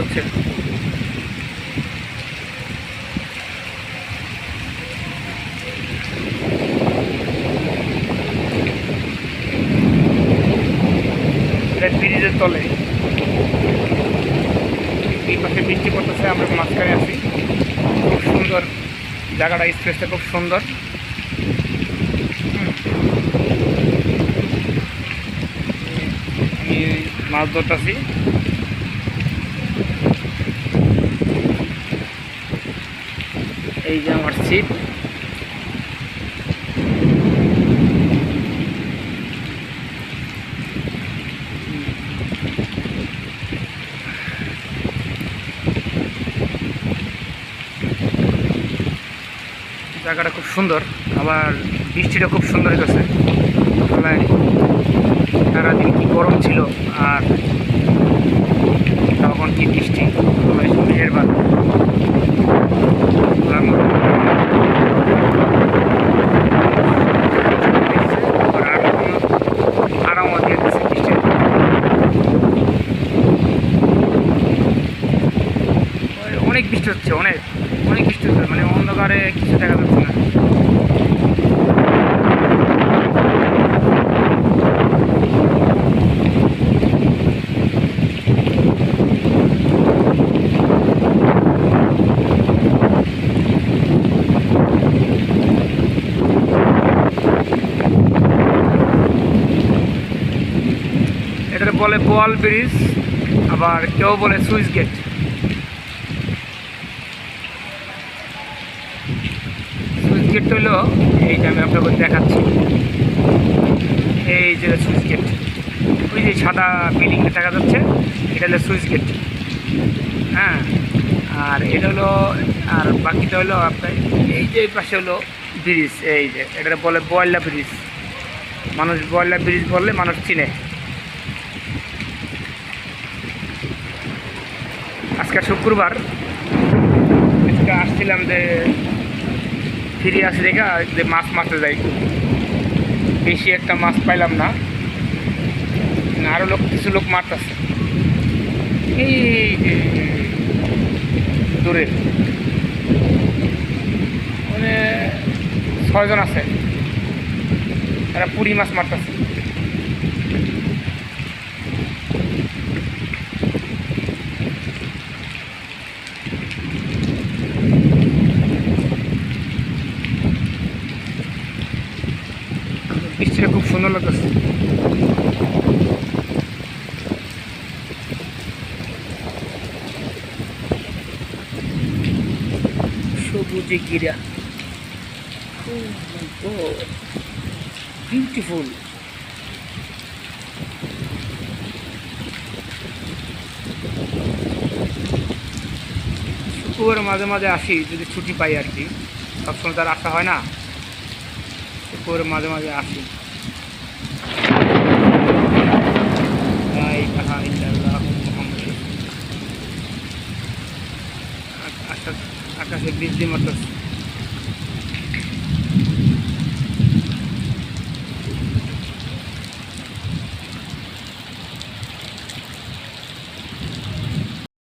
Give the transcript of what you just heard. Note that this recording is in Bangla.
হচ্ছে ব্রিজের তলে। এই পাশে বৃষ্টি পড়তেছে, আমরা মাঝখানে আছি। খুব সুন্দর জায়গাটা, স্পেসটা খুব সুন্দর। মাছ ধরতেছি। এই যে আমার ছিপ জায়গাটা খুব সুন্দর, আবার বৃষ্টিটা খুব সুন্দর সকালে সারাদিন কি গরম ছিল আর তখন কি বৃষ্টি। অনেক বৃষ্টি হচ্ছে, অনেক অনেক বৃষ্টি হচ্ছে মানে অন্ধকারে কিছু দেখা যাচ্ছে না। বলে বোয়াল ব্রিজ, আবার কেউ বলে সুইচ গেট সুইচ গেট হলো এই যে আমি আপনাকে দেখাচ্ছি। এই যে সুইচ গেট। ওই যে সাদা বিল্ডিং দেখা যাচ্ছে, এটা হলো সুইচ গেট। হ্যাঁ আর এটা হলো, আর বাকিটা হলো আপনার, এই যে পাশে হলো ব্রিজ, এই যে এটা বলে বয়লা ব্রিজ। মানুষ বয়লা ব্রিজ বললে মানুষ চিনে। আজকে শুক্রবার, আজকে আসছিলাম যে ফিরে আসি দেখা যে মাছ মারতে যাই। বেশি একটা মাছ পাইলাম না। আরও আরও লোক কিছু লোক মারতেছে। এই দূরে। মানে ছয়জন আছে। এরা পুরি মাছ মারতেছে। বৃষ্টিটা খুব সুন্দর লাগতেছে। সবুজে গিরা বিউটিফুল শুক্রবার মাঝে মাঝে আসি, যদি ছুটি পাই আর কি। সবসময় তার আসা হয় না। শুক্রবার মাঝে মাঝে আসি। আকাশে বৃষ্টি মতো